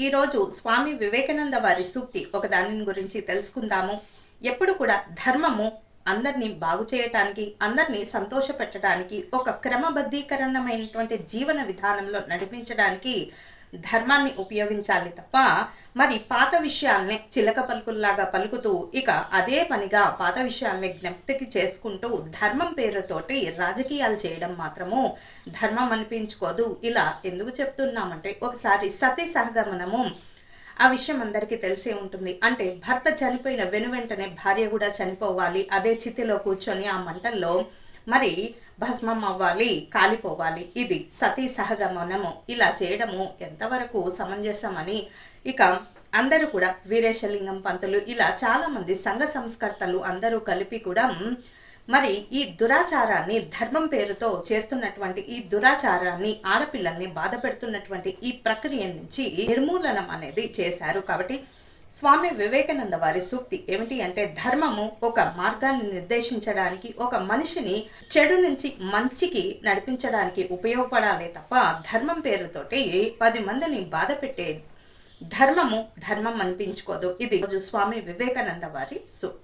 ఈరోజు స్వామి వివేకానంద వారి సూక్తి ఒక దాని గురించి తెలుసుకుందాము. ఎప్పుడు కూడా ధర్మము అందరినీ బాగు చేయటానికి అందరినీ సంతోషపెట్టడానికి ఒక క్రమబద్ధీకరణమైనటువంటి జీవన విధానంలో నడిపించడానికి ధర్మాన్ని ఉపయోగించాలి తప్ప మరి పాత విషయాల్ని చిలక పలుకుల్లాగా పలుకుతూ ఇక అదే పనిగా పాత విషయాల్ని జ్ఞప్తికి చేసుకుంటూ ధర్మం పేరుతోటి రాజకీయాలు చేయడం మాత్రము ధర్మం అనిపించుకోదు. ఇలా ఎందుకు చెప్తున్నామంటే ఒకసారి సతీ సహగమనము ఆ విషయం అందరికీ తెలిసే ఉంటుంది. అంటే భర్త చనిపోయిన వెను వెంటనే భార్య కూడా చనిపోవాలి. అదే చితిలో కూర్చొని ఆ మంటల్లో మరి భస్మం అవ్వాలి కాలిపోవాలి. ఇది సతీ సహగమనము. ఇలా చేయడము ఎంతవరకు సమంజసమని ఇక అందరూ కూడా వీరేశలింగం పంతులు ఇలా చాలామంది సంఘ సంస్కర్తలు అందరూ కలిపి కూడా మరి ఈ దురాచారాన్ని ధర్మం పేరుతో చేస్తున్నటువంటి ఈ దురాచారాన్ని ఆడపిల్లల్ని బాధ పెడుతున్నటువంటి ఈ ప్రక్రియ నుంచి నిర్మూలనం అనేది చేశారు. కాబట్టి స్వామి వివేకానంద వారి సూక్తి ఏమిటి అంటే ధర్మము ఒక మార్గాన్ని నిర్దేశించడానికి ఒక మనిషిని చెడు నుంచి మంచికి నడిపించడానికి ఉపయోగపడాలి తప్ప ధర్మం పేరుతోటి పది మందిని బాధ పెట్టే ధర్మము ధర్మం అనిపించుకోదు. ఇది రోజు స్వామి వివేకానంద వారి సూక్తి.